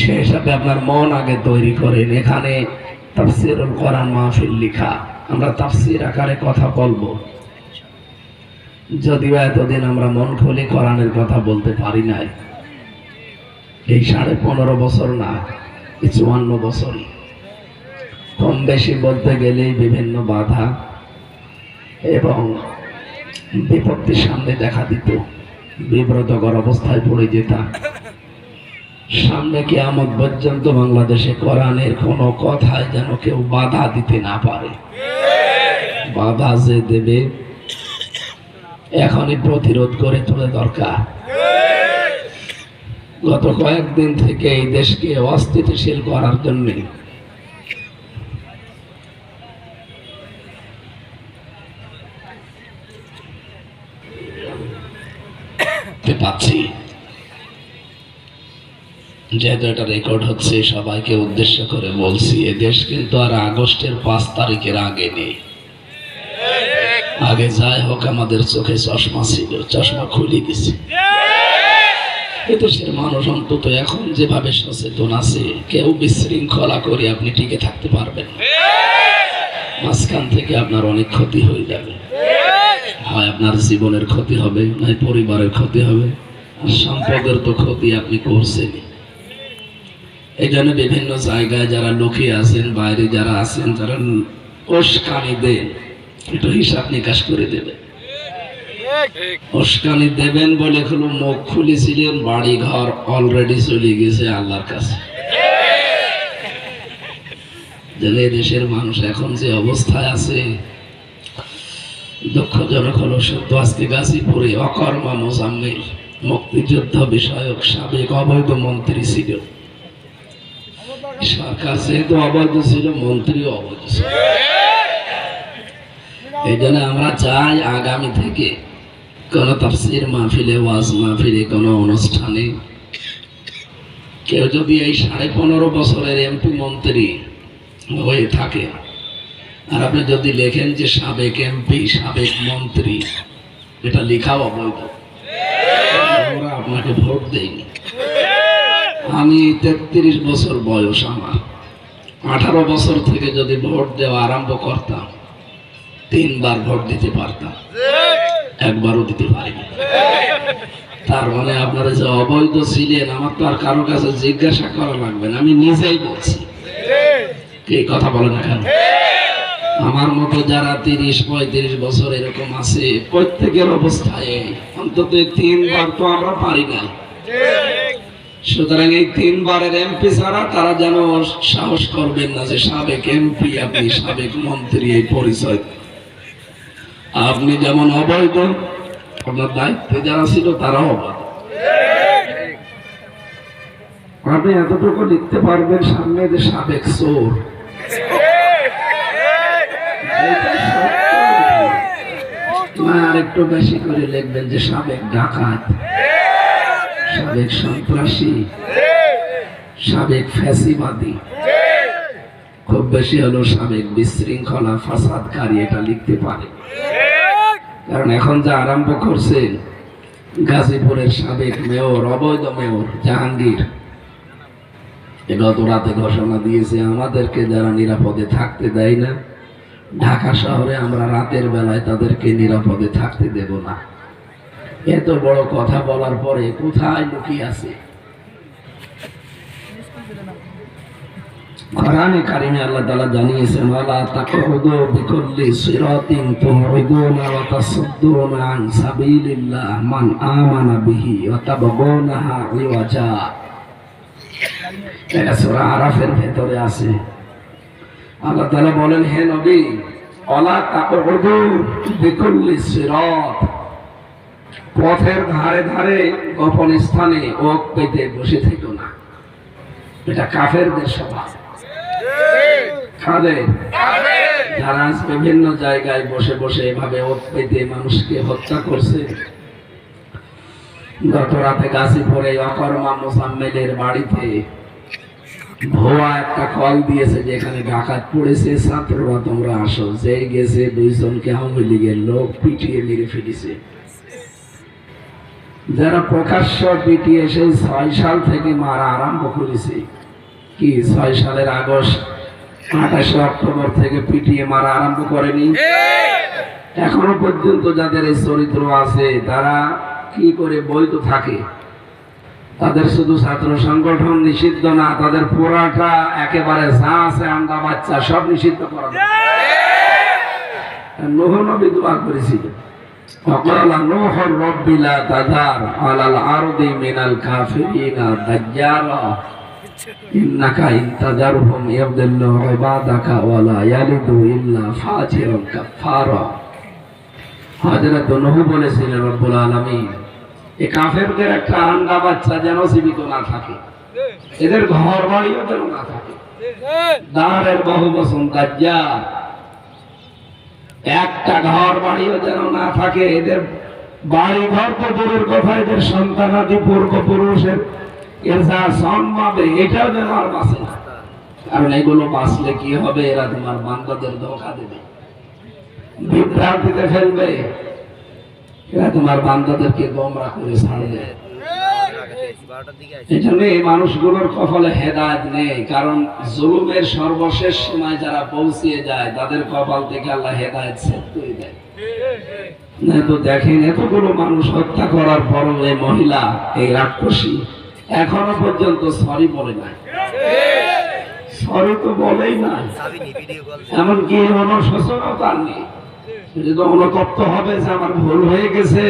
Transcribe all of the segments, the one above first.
সে হিসাবে আপনার মন আগে তৈরি করেন। এখানে তাফসিরুল কোরআন মাহফিল লিখা। আমরা তাফসির আকারে কথা বলব। যদিও এতদিন আমরা মন খুলে কোরআনের কথা বলতে পারি নাই। এই সাড়ে পনেরো বছর না চুয়ান্ন বছর। কম বেশি বলতে গেলেই বিভিন্ন বাধা এবং বিপত্তির সামনে দেখা দিত। বিব্রতকর অবস্থায় পড়ে যেতাম। সামনে কি আমদ পর্যন্ত বাংলাদেশে কোরআনের কোনো কথায় যেন কেউ বাধা দিতে না পারে। বাধা যে দেবে, এখনই প্রতিরোধ করে তোলা দরকার। গত কয়েকদিন থেকে এই দেশকে অস্থিতিশীল করার জন্য পাচ্ছি। যেহেতু এটা রেকর্ড হচ্ছে, সবাইকে উদ্দেশ্য করে বলছি দেশ কিন্তু আর আগস্টের পাঁচ তারিখের আগে নেই। আগে যাই হোক, আমাদের চোখে চশমা ছিল, চশমা খুলে দিছে। মানুষ অন্তত এখন যেভাবে সচেতন আছে, কেউ বিশৃঙ্খলা করে আপনি টিকে থাকতে পারবেন। মাঝখান থেকে আপনার অনেক ক্ষতি হয়ে যাবে। হয় আপনার জীবনের ক্ষতি হবে, নয় পরিবারের ক্ষতি হবে সম্পদের তো ক্ষতি আপনি করছেনই। এই জন্য বিভিন্ন জায়গায় যারা লুকিয়ে আছেন, বাইরে যারা আছেন যারা উস্কানি দেন, একটু হিসাব নিকাশ করে দেবে উস্কানি দেবেন বলে হলো মুখ খুলেছিলেন বাড়ি ঘর অলরেডি চলে গেছে আল্লাহর কাছে। যেন দেশের মানুষ এখন যে অবস্থায় আছে, দুঃখজনক হলো সত্য আজকে গাজীপুরে অকর্মা মোজাম্মিল, মুক্তিযুদ্ধ বিষয়ক সাবেক অবৈধ মন্ত্রী ছিল। সরকার যেহেতু অবৈধ ছিল, মন্ত্রীও অবৈধ ছিল। এই জন্য আমরা চাই আগামী থেকে কোন তাফসির মাহফিলে, ওয়াজ মাহফিলে, কোনো অনুষ্ঠানে কেউ যদি এই সাড়ে পনেরো বছরের এমপি মন্ত্রী হয়ে থাকে, আর আপনি যদি লেখেন যে সাবেক এমপি, সাবেক মন্ত্রী, এটা লেখাও অবৈধ। আমরা আপনাকে ভোট দেইনি। আমি তেত্রিশ বছর বয়স আমার। আঠারো বছর থেকে যদি ভোট দেওয়া আরম্ভ করতাম, তিনবার ভোট দিতে পারতাম। একবারও দিতে পারিনি। তার মানে আপনারা যে অবৈধ ছিলেন, আমার তো আর কারও কাছে জিজ্ঞাসা করা লাগবে না, আমি নিজেই বলছি। কে কথা বলে না কেন? আমার মতো যারা তিরিশ, পঁয়ত্রিশ বছর এরকম আছে, প্রত্যেকের অবস্থায় অন্তত তিনবার তো আমরা পারি না সুতরাং এই তিনবারের এমপি ছাড়া তারা যেন সাহস করবেন না যে সাবেক এমপি আপনি সাবেক মন্ত্রী এই পরিচয়। আপনি যেমন অবৈধ আপনার দায়িত্বে যারা ছিল তারাও অবৈধ। আপনি এতটুকু লিখতে পারবেন সামনে যে সাবেক চোর। এটা আর একটু বেশি করে লিখবেন যে সাবেক ডাকাত। সাবেক সন্ত্রাসী, সাবেক ফ্যাসিবাদী। খুব বেশি হলো সাবেক বিশৃঙ্খলা ফাসাদকারী এটা লিখতে পারে। কারণ এখন যা আরম্ভ করছেন, গাজীপুরের সাবেক মেয়র, অবৈধ মেয়র জাহাঙ্গীর গত রাতে ঘোষণা দিয়েছে, আমাদেরকে যারা নিরাপদে থাকতে দেয় না, ঢাকা শহরে আমরা রাতের বেলায় তাদেরকে নিরাপদে থাকতে দেব না। এত বড় কথা বলার পরে কোথায় লুকিয়ে আছে? কোরআনে কারিমে আল্লাহ তাআলা বিকুল্লি সিরাতিন ওয়া আন সাবিলিল্লাহ মান আমানা বিহি ওয়া এটা সূরা আরাফের ভেতরে আছে। আল্লাহ তাআলা বলেন, হে নবী, ওয়ালা তাকুদু বিকুল্লি সিরাত পথের ধারে ধারে গোপন স্থানে ওক পেতে বসে থেকো না। এটা কাফেরদের স্বভাব যারা বিভিন্ন জায়গায় বসে বসে এভাবে ওক পেতে মানুষকে হত্যা করছে। গত রাতে গাজীপুরে অকর্মা মোসাম্মেলের বাড়িতে ভুয়া একটা কল দিয়েছে যে এখানে ডাকাত পড়েছে, ছাত্ররা তোমরা আসো। যেই গেছে দুইজনকে আওয়ামী লীগের লোক পিটিয়ে মেরে ফেলেছে। যারা প্রকাশ্য পিটিয়ে সেই ছয় সাল থেকে মারা আরম্ভ করেছে। কি ছয় সালের আগস্ট? আঠাশে অক্টোবর থেকে পিটিয়ে মারা আরম্ভ করেনি? এখনও পর্যন্ত যাদের এই চরিত্র আছে তারা কি করে বৈধ থাকে? তাদের শুধু ছাত্র সংগঠন নিষিদ্ধ না তাদের পোড়াটা একেবারে যা আছে আন্ডা বাচ্চা সব নিষিদ্ধ করা। নোহ নবী দোয়া করেছিল وقال نوح رب لا تذر على الأرض من الكافرين دجارا إنك إن تذرهم يضلوا عبادك ولا يلدوا إلا فاجرا كفارا হযরত নূহ বলেছিলেন রব্বুল আলামিন এই কাফেরদের একটা আন্ডা বাচ্চা যেন জীবিত না থাকে এদের ঘর বাড়িও যেন না থাকে দাঁড়ের বহু বসন দাজ্জাল একটা ঘর বাড়িও যেন না থাকে, এদের বাড়ি ঘর তো দূরের কথা, এদের সন্তানাদি পূর্বপুরুষের এর যা জন্মাবে এটাও যেন আর বাঁচে না। কারণ এগুলো বাঁচলে কি হবে? এরা তোমার বান্দাদের ধোকা দেবে। বিভ্রান্তিতে ফেলবে। এরা তোমার বান্দাদেরকে গোমরা করে ছাড়বে। এই জন্য এই মানুষগুলোর কপালে হেদায়ত নেই কারণ জুলুমের সর্বশেষ সময় যারা পৌঁছিয়ে যায় তাদের কপাল থেকে আল্লাহ হেদায়ত সেট করে দেয়। তো দেখেন এতগুলো মানুষ হত্যা করার পরও এই মহিলা এই রাক্ষসী এখনও পর্যন্ত সরি বলে নাই। সরি তো বলেই নাই। এমনকি অনুশোচনতা নেই। যদি অনুতপ্ত হবে যে আমার ভুল হয়ে গেছে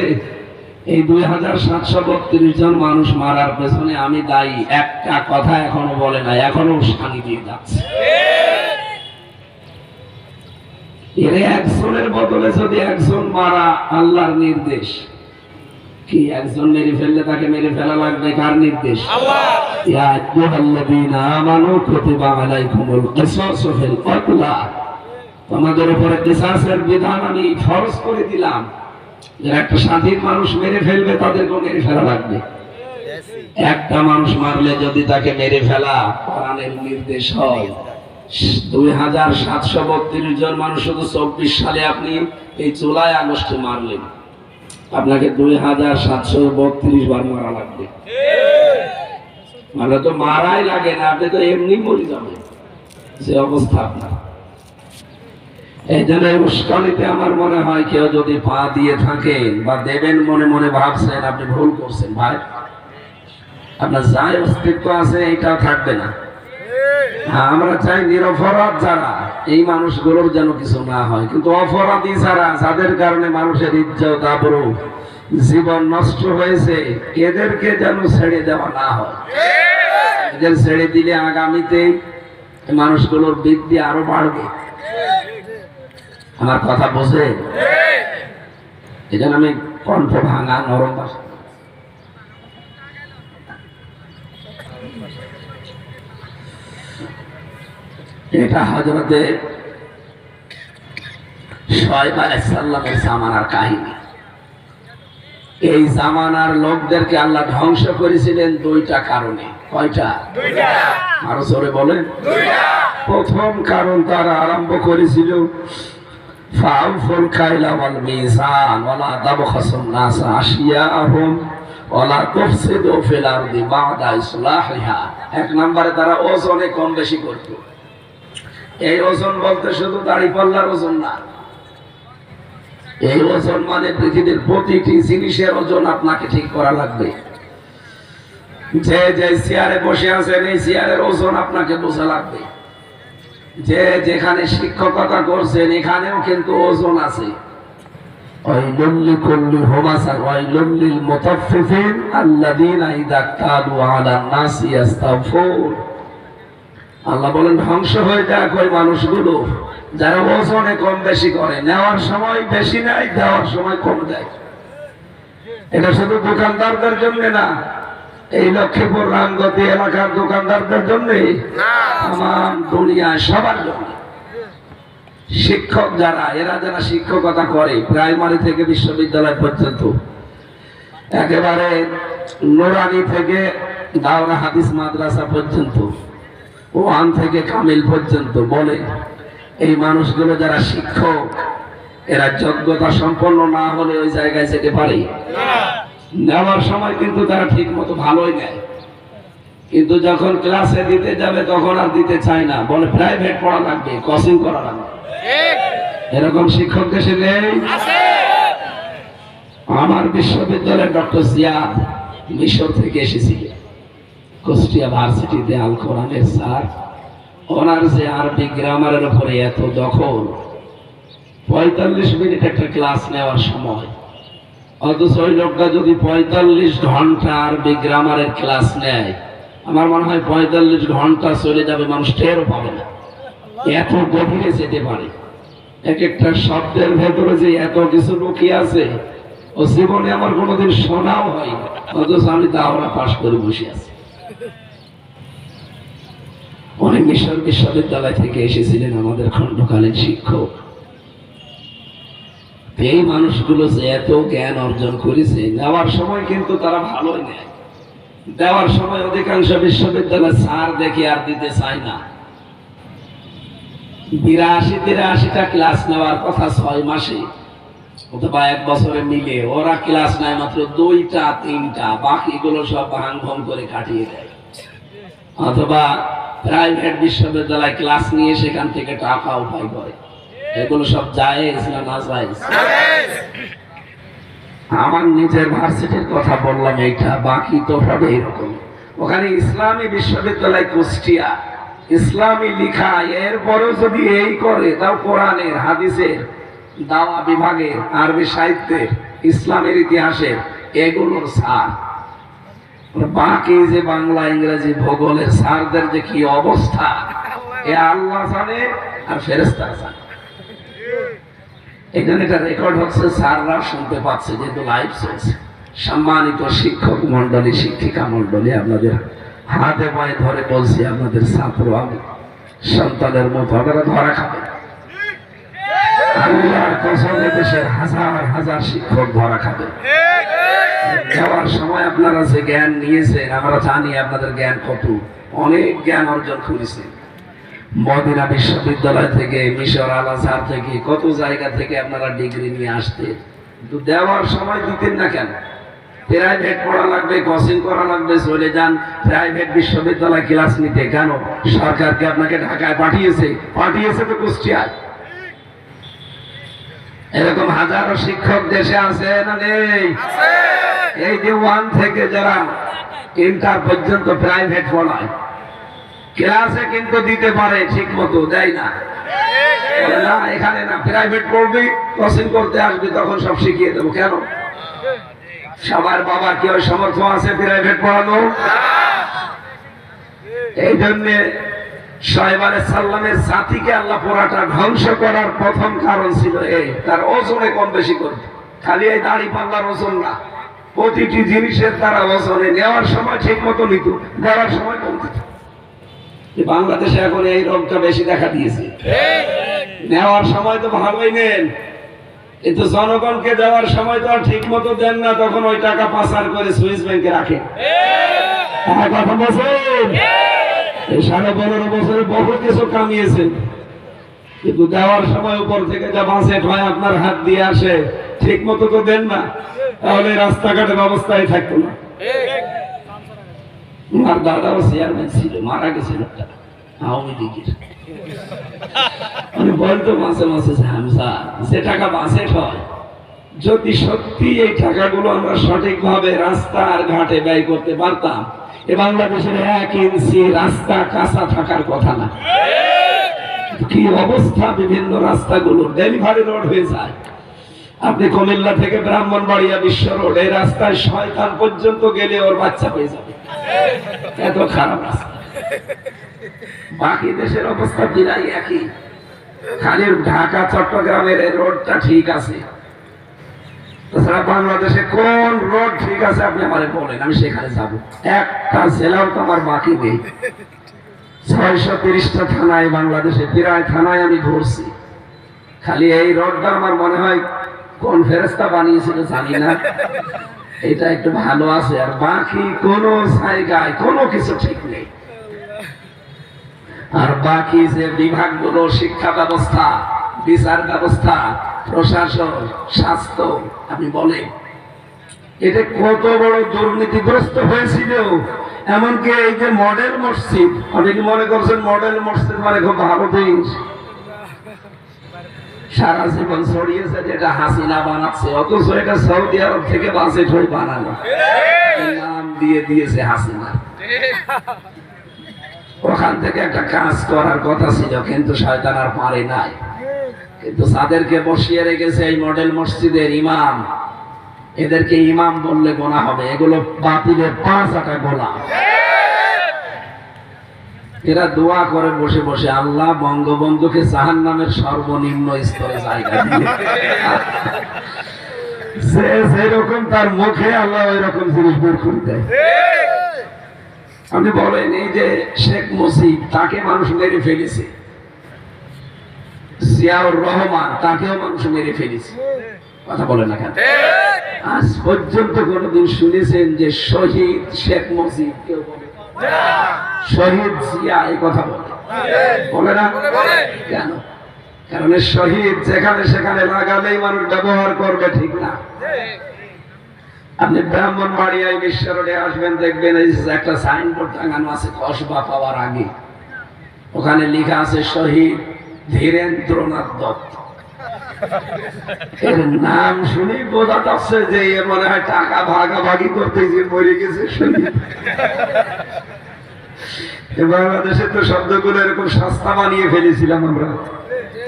এই দুই হাজার সাতশো বত্রিশ জন মানুষ মারার পেছনে আমি দায়ী। একটা কথা এখনও বলে নাই, এখনও শানি দিয়ে যাচ্ছে। একজনের বদলে যদি একজন মারা আল্লাহর নির্দেশ, কি একজন মেরে ফেললে তাকে মেরে ফেলা লাগবে? কার নির্দেশ? তোমাদের উপরে বিধান আমি ফরজ করে দিলাম। যারা একটা স্বাধীন মানুষ মেরে ফেলবে তাদেরকে মেরে ফেলা লাগবে। একটা মানুষ মারলে যদি তাকে মেরে ফেলা, কোরআনের নির্দেশ হয়। দুই হাজার সাতশো বত্রিশ জন মানুষ শুধু চব্বিশ সালে আপনি এই জুলাই আগস্টে মারলেন। আপনাকে দুই হাজার সাতশো বত্রিশ বার মারা লাগবে। মানে তো মারাই লাগে না, আপনি তো এমনি মরে যাবেন। যে অবস্থা আপনার। এই জন্য উস্কানিতে আমার মনে হয় কেউ যদি পা দিয়ে থাকেন বা দেবেন মনে মনে ভাবছেন আপনি ভুল করছেন ভাই। আপনার যাই অস্তিত্ব আছে এটাও থাকবে না। হ্যাঁ, আমরা চাই নিরপরাধ যারা এই মানুষগুলোর যেন কিছু না হয়। কিন্তু অপরাধী যারা যাদের কারণে মানুষের ইজ্জত আবরু জীবন নষ্ট হয়েছে এদেরকে যেন ছেড়ে দেওয়া না হয়। এদের ছেড়ে দিলে আগামীতে মানুষগুলোর বৃদ্ধি আরও বাড়বে। আমার কথা বোঝে এই জন্য আমি কণ্ঠ ভাঙা নরম ভাষা। এটা হজরতে শোয়েব আলাইসাল্লামের জামানার কাহিনী। এই জামানার লোকদেরকে আল্লাহ ধ্বংস করেছিলেন দুইটা কারণে। কয়টা? আরও জোরে বলেন। প্রথম কারণ তারা আরম্ভ করেছিল ফাউফুল কাইলা ওয়াল মিজান, ওয়ালা তাবখাসুন নাস আশিয়াহুম, ওয়ালা তুফসিদু ফিল আরদি বাদা ইসলাহিহা। এক নম্বরে তারা ওজনে কম বেশি করত। এই ওজন বলতে শুধু দাড়ি পাল্লার ওজন না। এই ওজন মানে পৃথিবীর প্রতিটি জিনিসের ওজন আপনাকে ঠিক করা লাগবে। যে যে চেয়ারে বসে আছেন, এই চেয়ারের ওজন আপনাকে বোঝা লাগবে। যে যেখানে শিক্ষকতা করছেন এখানেও কিন্তু ওজন আছে। আল্লাহ বলেন ধ্বংস হয়ে যাক ওই মানুষগুলো। যারা ওজনে কম বেশি করে নেওয়ার সময় বেশি নেয় দেওয়ার সময় কম দেয়। এটা শুধু দোকানদারদের জন্য না এই লক্ষ্মীপুর রামগতি এলাকার দোকানদারদের জন্য আমার দুনিয়ায় সবার জন্য। শিক্ষক যারা এরা যারা শিক্ষকতা করে প্রাইমারি থেকে বিশ্ববিদ্যালয় পর্যন্ত একেবারে নোরানি থেকে দাওরা হাদিস মাদ্রাসা পর্যন্ত ওয়ান থেকে কামিল পর্যন্ত বলে এই মানুষগুলো যারা শিক্ষক এরা যোগ্যতা সম্পন্ন না হলে ওই জায়গায় যেতে পারে। নেওয়ার সময় কিন্তু তারা ঠিক মতো ভালোই নেয়। কিন্তু যখন ক্লাসে দিতে যাবে তখন আর দিতে চায় না। বলে প্রাইভেট পড়া লাগবে কোচিং করা লাগবে। এরকম শিক্ষক দেশে নেই। আমার বিশ্ববিদ্যালয়ের ডক্টর জিয়াদ মিশর থেকে এসেছিলেন কুষ্টিয়া ভার্সিটিতে আল কোরআনের স্যার। ওনার যে আরবি গ্রামারের উপরে এত দখল পঁয়তাল্লিশ মিনিট একটা ক্লাস নেওয়ার সময় অথচ ওই লোকটা যদি পঁয়তাল্লিশ ঘণ্টা আরবি গ্রামারের ক্লাস নেয়, আমার মনে হয় পঁয়তাল্লিশ ঘণ্টা চলে যাবে, মানুষ টেরও পাবে না। এত গভীরে যেতে পারে। এক একটা শব্দের ভেতরে যে এত কিছু লুকিয়ে আছে, ও জীবনে আমার কোনোদিন শোনাও হয় অথচ আমি দাওরা পাশ করে বসে আছি। অনেক মিশর বিশ্ববিদ্যালয় থেকে এসেছিলেন আমাদের খণ্ডকালীন শিক্ষক। এই মানুষগুলো যে এত জ্ঞান অর্জন করেছে, নেওয়ার সময় কিন্তু তারা ভালোই নেয়। দেওয়ার সময় অধিকাংশ বিশ্ববিদ্যালয় স্যার দেখে আর দিতে চায় না। বিরাশি তিরাশিটা ক্লাস নেওয়ার কথা ছয় মাসে, অথবা এক বছরে মিলে ওরা ক্লাস নেয় মাত্র দুইটা, তিনটা, বাকিগুলো সব ভাঙ করে কাটিয়ে দেয়। অথবা প্রাইভেট বিশ্ববিদ্যালয় ক্লাস নিয়ে সেখান থেকে টাকা উপায় করে। এগুলো সব জায়েজ না না জায়েজ। আমার নিজের ভার্সিটির কথা বললাম এইটা বাকি তো হবে এরকম ওখানে ইসলামী বিশ্ববিদ্যালয় কুষ্টিয়া। ইসলামী লিখা এরপরেও যদি এই করে তাও কোরআনের হাদিসের দাওয়া বিভাগের আরবি সাহিত্যের ইসলামের ইতিহাসের এগুলোর সার বাকি যে বাংলা ইংরেজি ভূগোলের সারদের যে কি অবস্থা এ আল্লাহ জানে আর ফেরেস্তা জানে। এখানে এটা রেকর্ড হচ্ছে, স্যাররা শুনতে পাচ্ছে, যেহেতু লাইভ চলছে। সম্মানিত শিক্ষক মন্ডলী শিক্ষিকা মন্ডলী আপনাদের হাতে পায়ে ধরে বলছি, আপনাদের ছাত্র আমি। সন্তানের মতো আপনারা ধরা খাবে দেশের হাজার হাজার শিক্ষক ধরা খাবে যাওয়ার সময় আপনারা যে জ্ঞান নিয়েছেন, আমরা জানি আপনাদের জ্ঞান কত। অনেক জ্ঞান অর্জন করেছেন। মদিনা বিশ্ববিদ্যালয় থেকে মিশর আল আজহার থেকে কত জায়গা থেকে আপনারা ডিগ্রি নিয়ে আসতেন? কিন্তু দেওয়ার সময় দিতেন না কেন? প্রাইভেট পড়া লাগবে কোচিং করা লাগবে চলে যান। প্রাইভেট বিশ্ববিদ্যালয় ক্লাস নিতে কেন? সরকারকে আপনাকে ঢাকায় পাঠিয়েছে। পাঠিয়েছে তো কুষ্টিয়ায়। এরকম হাজারো শিক্ষক দেশে আছে না নেই? এই যে ওয়ান থেকে যারা ইন্টার পর্যন্ত প্রাইভেট পড়ায় ক্লাসে কিন্তু দিতে পারে ঠিক মতো দেয় না। এখানে না প্রাইভেট পড়বি কোচিং করতে আসবি, তখন সব শিখিয়ে দেবো। কেন? সবার বাবার কি ওই সামর্থ্য আছে প্রাইভেট পড়ানো এই জন্যে সোহেব আলাই সাল্লামের সাথীকে আল্লাহ পোড়াটা ধ্বংস করার প্রথম কারণ ছিল এই তার ওজনে কম বেশি করত। খালি এই দাড়ি পাল্লার ওজন না, প্রতিটি জিনিসের তারা ওজনে নেওয়ার সময় ঠিক মতো নিত দেওয়ার সময় কম দিত এই বাংলাদেশে এখন এই রোগটা বেশি দেখা দিয়েছে। নেওয়ার সময় তো ভালোই নেন কিন্তু জনগণকে দেওয়ার সময় তো আর ঠিক মতো দেন না তখন ওই টাকা পাচার করে সুইস ব্যাংকে রাখেন। হ্যাঁ, কথা বলছেন? সাড়ে পনেরো বছরে বহু কিছু কামিয়েছেন কিন্তু দেওয়ার সময় উপর থেকে যা বাঁচে হয় আপনার হাত দিয়ে আসে ঠিক মতো তো দেন না তাহলে রাস্তাঘাটের অবস্থায় থাকতো না। আমার দাদাও চেয়ারম্যান ছিল মারা গেছে লোকটা আওয়ামী লীগের। বলতো মাসে মাসে যে, যে টাকা বাঁচে হয় যদি সত্যি এই টাকাগুলো আমরা সঠিকভাবে রাস্তা আর ঘাটে ব্যয় করতে পারতাম এ বাংলাদেশের এক ইঞ্চি রাস্তা কাঁচা থাকার কথা না। কি অবস্থা বিভিন্ন রাস্তাগুলো ডেলিভারি রোড হয়ে যায়। আপনি কুমিল্লা থেকে ব্রাহ্মণবাড়িয়া বিশ্ব রোড এই রাস্তায় শয়তান পর্যন্ত গেলে ওর বাচ্চা হয়ে যাবে। এত খারাপ বাকি দেশের অবস্থা প্রায় একই। খালি ঢাকা, চট্টগ্রামের রোডটা ঠিক আছে। তাছাড়া বাংলাদেশে কোন রোড ঠিক আছে আপনি আমারে বলেন, আমি সেখানে যাব। একটা জেলাও তো আমার বাকি নেই। ছয়শো তিরিশটা থানায় বাংলাদেশে, প্রায় থানায় আমি ঘুরছি। খালি এই রোডটা আমার মনে হয় কোন ফেরেস্তা বানিয়েছিল জানি না। এটা একটু ভালো আছে আর বাকি কোনো জায়গায় কোনো কিছু ঠিক নেই। আর বাকি যে বিভাগগুলো শিক্ষা ব্যবস্থা বিচার ব্যবস্থা প্রশাসন স্বাস্থ্য আপনি বলেন এটা কত বড় দুর্নীতিগ্রস্ত হয়েছিল। এমনকি এই যে মডেল মসজিদ অনেকে মনে করছেন মডেল মসজিদ মানে খুব ভালো জিনিস। সারা জীবন ছড়িয়েছে যেটা হাসিনা বানাচ্ছে অথচ এটা সৌদি আরব থেকে বাসে ঠই বানানো নাম দিয়ে দিয়েছে হাসিনা। ওখান থেকে একটা কাজ করার কথা ছিল কিন্তু শয়তান আর পারে নাই। কিন্তু যাদেরকে বসিয়ে রেখেছে এই মডেল মসজিদের ইমাম। এদেরকে ইমাম বললে গোনা হবে এগুলো বাতিলের পাঁচ আটা গোলা এরা দোয়া করে বসে বসে আল্লাহ বঙ্গবন্ধুকে জাহান নামের সর্বনিম্ন স্তরে জায়গা যে যেরকম তার মুখে আল্লাহ ওই রকম জিনিস বের করে দেয়। আপনি বলেন এই যে শেখ মুজিব তাকে মানুষ মেরে ফেলেছে। জিয়াউর রহমান তাকেও মানুষ মেরে ফেলেছে। কথা বলেন না কেন? আজ পর্যন্ত কোনদিন শুনেছেন যে শহীদ শেখ মুজিব কেউ বলে শহীদ জিয়া এই কথা বলে। না? কেন? কারণ শহীদ যেখানে সেখানে লাগালেই মানুষ ব্যবহার করবে ঠিক না। আপনি ব্রাহ্মণ বাড়িয়ায় বিশ্ব রোডে আসবেন, দেখবেন এই যে একটা সাইনবোর্ড টাঙানো আছে কসবা পাওয়ার আগে। ওখানে লেখা আছে, শহীদ ধীরেন্দ্রনাথ দত্ত। এর নাম শুনেই বোঝা যাচ্ছে যে এ মনে হয় টাকা ভাগাভাগি করতে গিয়ে মরে গেছে এ বাংলাদেশে তো শব্দগুলো এরকম সস্তা বানিয়ে ফেলেছিলাম আমরা।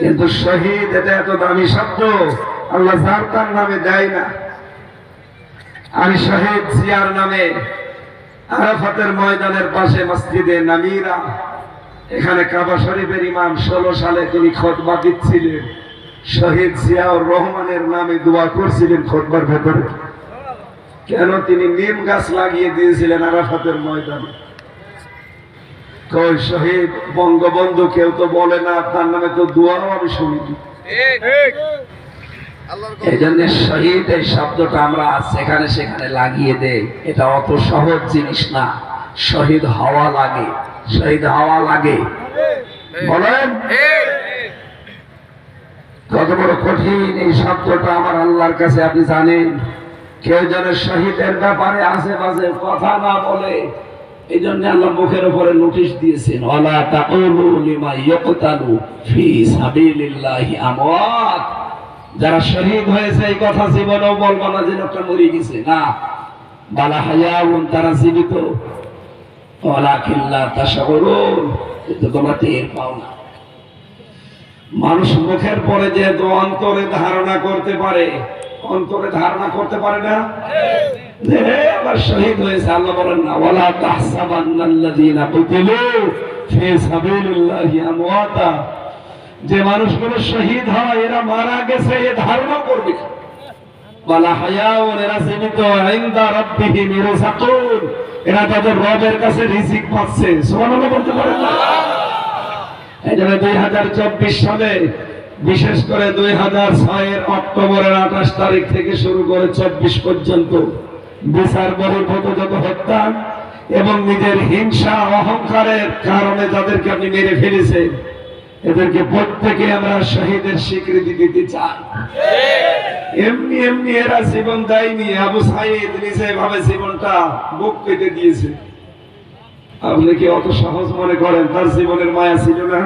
কিন্তু শহীদ এটা এত দামি শব্দ, আল্লাহ যার তার নামে দেয় না। আমি শহীদ জিয়ার নামে আরাফাতের ময়দানের পাশে মসজিদে নামিরা এখানে কাবা শরীফের ইমাম ষোলো সালে তিনি খতবা দিচ্ছিলেন। শহীদ জিয়াউর রহমানের নামে দোয়া করছিলেন খতবার ভেতরে। কেন তিনি নিম গাছ লাগিয়ে দিয়েছিলেন আরাফাতের ময়দানে? কই শহীদ বঙ্গবন্ধু কেউ তো বলে না তার নামে তো দোয়াও আমি শুনিনি। এই জন্য শহীদ এই শব্দটা আমরা সেখানে সেখানে লাগিয়ে দেই। এটা অত সহজ জিনিস না। শহীদ হওয়া লাগে। শহীদ হওয়া লাগে। বলেন? কত বড় কঠিন এই শব্দটা আমার আল্লাহর কাছে আপনি জানেন। কেউ যেন শহীদের ব্যাপারে আশেপাশে কথা না বলে এই জন্য আল্লাহ মুখের উপরে নোটিশ দিয়েছেন, ওয়ালা তাকুলু লিমা ইয়াকতালু ফি সাবিলিল্লাহি আমওয়াত। যারা শহীদ হয়েছে এই কথা জীবনেও বলব না, যে লোকটা মরে গেছে। না, বালা হায়াউন, তারা জীবিত। ওয়ালা কিল্লা তাশাউরুন কিন্তু তোমরা টের পাও না। মানুষ মুখের পরে যে অন্তরে ধারণা করতে পারে, অন্তরে ধারণা করতে পারে না? যে মানুষগুলো শহীদ হয়, এরা মারা গেছে, এ ধারণা করবে। ওয়ালা এরা জীবিত এরা তাদের রবের কাছে রিজিক পাচ্ছে। সুবহানাল্লাহ বলতে পারেন না? এই জন্য দুই হাজার চব্বিশ সালে, বিশেষ করে দুই হাজার ছয়ের অক্টোবরের আঠাশ তারিখ থেকে শুরু করে চব্বিশ পর্যন্ত বিচার বহির্ভূত যত হত্যা এবং নিজের হিংসা, অহংকারের কারণে যাদেরকে আপনি মেরে ফেলেছেন, এদেরকে প্রত্যেকে আমরা শহীদের স্বীকৃতি দিতে চাই। এমনি এমনি এরা জীবন দেয়নি। আবু সাইদ নিজে ভাবে জীবনটা বুক পেতে দিয়েছে। আপনি কি অত সহজ মনে করেন? তার জীবনের মায়া ছিল না?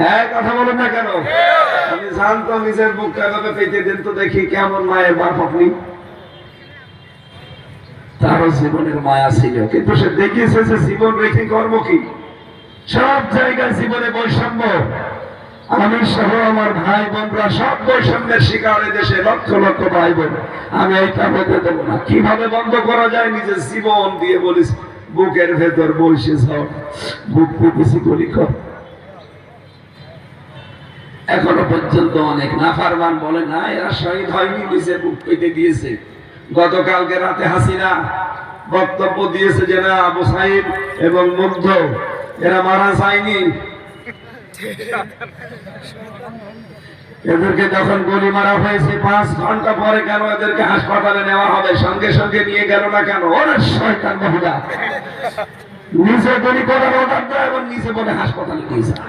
হ্যাঁ কথা বলেন না কেন? আমি জানতাম নিজের বুক পেতে দেন তো দেখি কেমন মায়ের বাপ আপনি। তারও জীবনের মায়া ছিল। কিন্তু সে দেখিয়েছে যে জীবন রেখে কর্ম কি? সব জায়গায় জীবনে বৈষম্য। আমি সহ আমার ভাই বোনরা সব বৈষম্যের শিকার এই দেশে লক্ষ লক্ষ ভাই বোন। আমি এইটা হতে দেবো না। কীভাবে বন্ধ করা যায়? নিজের জীবন দিয়ে বলিস বুকের ভেতর বসে যাও। বুক পেতেছি করি কর। এখনও পর্যন্ত অনেক নাফারমান বলে না এরা শহীদ হয়নি নিজে বুক পেতে দিয়েছে। গতকালকে রাতে হাসিনা বক্তব্য দিয়েছে যে না আবু সাইদ এবং মুগ্ধ এরা মারা যায়নি। এদেরকে যখন গুলি মারা হয়েছে পাঁচ ঘণ্টা পরে কেন এদেরকে হাসপাতালে নেওয়া হবে? সঙ্গে সঙ্গে নিয়ে গেল না কেন? ওরা শয়তান মহিলা। নিচে গুলি করার অর্ডার দেয় এবং নিচে বলে হাসপাতালে নিয়ে যায়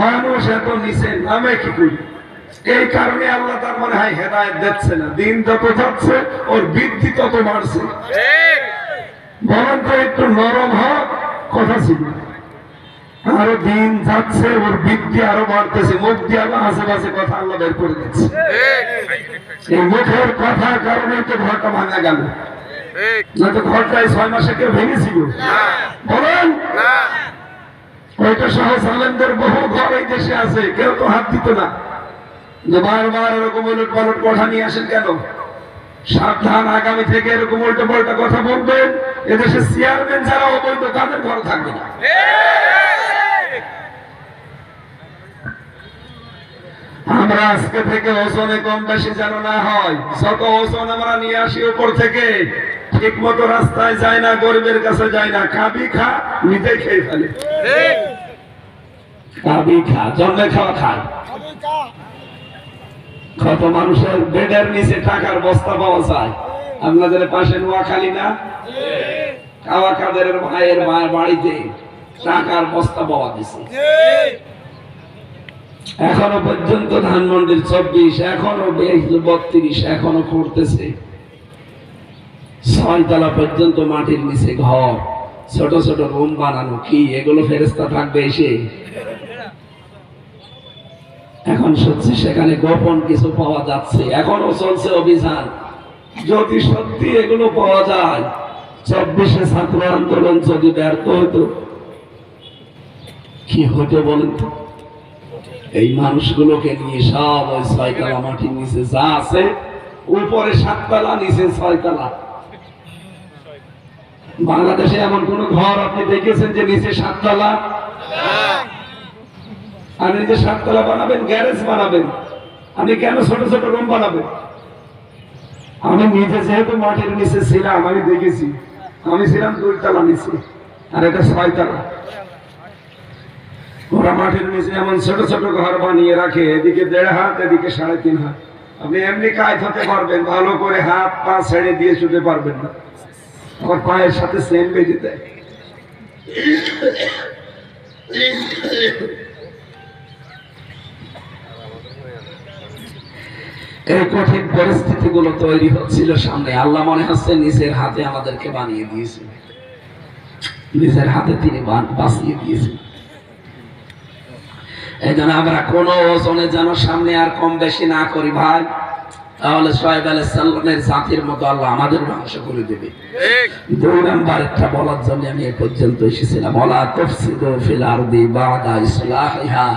মানুষ এত নিচে নামে কি করি? এই কারণে আল্লাহ তার মনে হয় হেদায়ত দিচ্ছে না। দিন যত যাচ্ছে ওর বৃদ্ধি তত বাড়ছে। বরং তো একটু নরম হওয়ার কথা ছিল। আরও দিন যাচ্ছে, ওর বৃদ্ধি আরও বাড়তেছে। মুখ দিয়ে আল্লাহ আশেপাশে কথা আল্লাহ বের করে দিচ্ছে এই মুখের কথার কারণে তো ঘরটা ভাঙা গেল। তো ছয় মাসে কেউ ভেঙেছিল। বলেন? ওইটা সহ বহু ঘর এই দেশে আছে, কেউ তো হাত দিত না। যে বারবার এরকম পালট কথা নিয়ে আসেন কেন? সাবধান আগামী থেকে এরকম উল্টো পাল্টা কথা বলবেন। এদেশের চেয়ারম্যান যারা অবৈধ তাদের ঘর থাকবে না। আমরা আজকে থেকে ওজনে কম বেশি যেন না হয়। যত ওজন আমরা নিয়ে আসি উপর থেকে ঠিক মতো রাস্তায় যায় না গরিবের কাছে যায় না। খাবি খা নিজেই খেয়ে ফেলে। খাবি খা জন্মে খাওয়া খায়। কত মানুষের বেডের নিচে টাকার বস্তা পাওয়া যায়? আপনাদের পাশে নোয়াখালী না? কাওয়া কাদের ভাইয়ের মায়ের বাড়িতে টাকার বস্তা পাওয়া গেছে। এখনও পর্যন্ত ধানমন্ডির চব্বিশ, এখনও বত্রিশ, এখনও করতেছে। ছয়তলা পর্যন্ত মাটির নিচে ঘর, ছোট ছোট রুম বানানো কি? এগুলো ফেরেস্তা থাকবে এসে? এখন সত্যি সেখানে গোপন কিছু পাওয়া যাচ্ছে। এখনও চলছে অভিযান। যদি সত্যি এগুলো পাওয়া যায় চব্বিশে ছাত্র আন্দোলন যদি ব্যর্থ হতো, কি হতো বলেন তো? এই মানুষগুলোকে নিয়ে সব ওই ছয়তলা মাটির নিচে যা আছে, উপরে সাততলা, নিচে ছয়তলা। বাংলাদেশে এমন কোন ঘর আপনি দেখেছেন যে নিচে সাততলা? আপনি যে সাততলা বানাবেন গ্যারেজ বানাবেন, আপনি কেন ছোট ছোট রুম বানাবেন? আমি নিজে যেহেতু মাটির নিচে ছিলাম, আমি দেখেছি, আমি ছিলাম দুই তলা নিচে, আর এটা ছয়তলা। ওরা মাটির নিচে এমন ছোট ছোট ঘর বানিয়ে রাখে, এদিকে দেড় হাত, এদিকে সাড়ে তিন হাত। আপনি এমনি কাজ হতে পারবেন, ভালো করে হাত, পা ছেড়ে দিয়ে শুতে পারবেন না। আমার পায়ের সাথে সেন বেঁধে দেয়। এই কঠিন পরিস্থিতিগুলো তৈরি হচ্ছিল সামনে। আল্লাহ মনে হচ্ছে নিজের হাতে আমাদেরকে বানিয়ে দিয়েছে। নিজের হাতে তিনি বাঁচিয়ে দিয়েছেন এই জন্য আমরা কোনো ওজনে যেন সামনে আর কম বেশি না করি ভাই। তাহলে সোহেব আলাহ সাল্লামের জাতির মতো আল্লাহ আমাদের ধ্বংস করে দেবে দুই নাম্বারটা বলার জন্য আমি এ পর্যন্ত এসেছিলাম। ওলা তফসিদু ফিল আরদি বাদা ইসলাহিহা।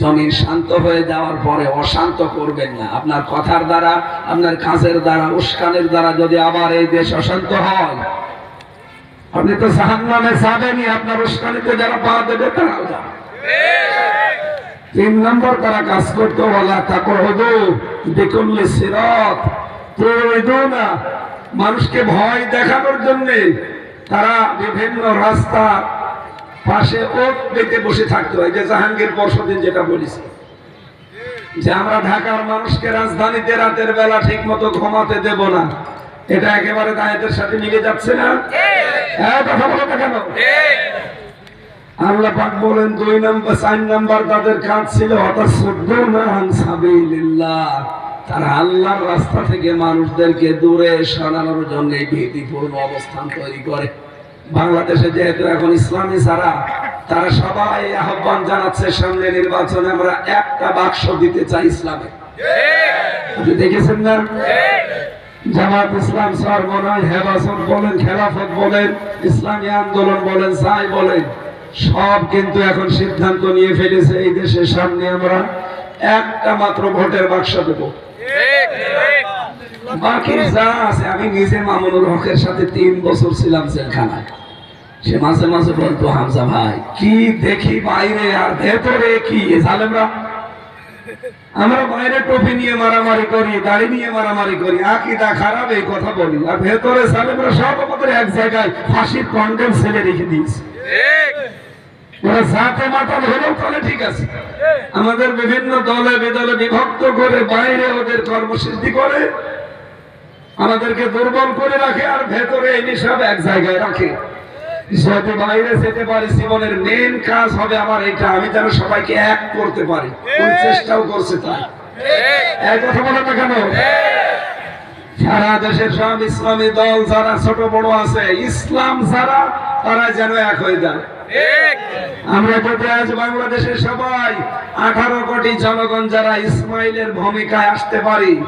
জমিন শান্ত হয়ে যাওয়ার পরে অশান্ত করবেন না। আপনার কথার দ্বারা, আপনার কাজের দ্বারা, উস্কানের দ্বারা যদি আবার এই দেশ অশান্ত হয়, আপনি তো জাহান্নামে যাবেনই, আপনার উস্কানিতে যারা পা দেবে তারাও যাবে। তিন নম্বর তারা কাজ করতে বলা তাকে হদু বিকল্লে সিরত না মানুষকে ভয় দেখানোর জন্য তারা বিভিন্ন রাস্তা পাশে ওট পেতে বসে থাকতে হয়, যে জাহাঙ্গীর পরশুদিন যেটা বলেছে। যে আমরা ঢাকার মানুষকে রাজধানীতে রাতের বেলা ঠিক মতো ঘুমাতে দেব না। এটা একেবারে দায়েদের সাথে মিলে যাচ্ছে না? হ্যাঁ রাস্তা থেকে মানুষদেরকে দূরে সরানোর জন্য ভীতিপূর্ণ অবস্থান তৈরি করে। বাংলাদেশে যেহেতু এখন ইসলামী ছাড়া, তারা সবাই আহ্বান জানাচ্ছে, সামনে নির্বাচনে আমরা একটা বাক্স দিতে চাই ইসলামে। দেখেছেন না? জামাত ইসলাম সর্বনয় হেফাজত বলেন, খেলাফত বলেন, ইসলামী আন্দোলন বলেন সাই বলেন, সব কিন্তু এখন সিদ্ধান্ত নিয়ে ফেলেছে এই দেশের সামনে আমরা একটা মাত্র ভোটের বাক্স দেব। আমরা বাইরে নিয়ে মারামারি করি, দাড়ি নিয়ে মারামারি করি, আকিদা খারাপ, এই কথা বলি। আর ভেতরে সালেমরা সব আমাদের এক জায়গায় ফাঁসির কন্ডেম ছেলে রেখে দিয়েছে। তাহলে ঠিক আছে। আমাদের বিভিন্ন দলে বেদলে বিভক্ত করে বাইরে ওদের কর্মসিদ্ধি করে আমাদেরকে দুর্বল করে রাখে আর ভেতরে এনে সব এক জায়গায় রাখে। যদি বাইরে যেতে পারি, জীবনের মেন কাজ হবে আমার এটা আমি যেন সবাইকে এক করতে পারি। ওই চেষ্টাও করছে তাই। এই ইসলামী তারা যেন এক হয়ে যায়। আমরা সবাই আঠারো জনগণ যারা ইসমাইলের ভূমিকায় আসতে পারি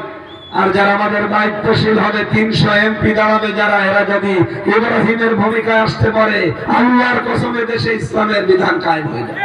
আর যারা আমাদের দায়িত্বশীল হবে, তিনশো এমপি দাঁড়াবে যারা, এরা যদি ইব্রাহিমের ভূমিকায় আসতে পারে, আল্লাহর কসমে দেশে ইসলামের বিধান কায়েম হয়ে যাবে।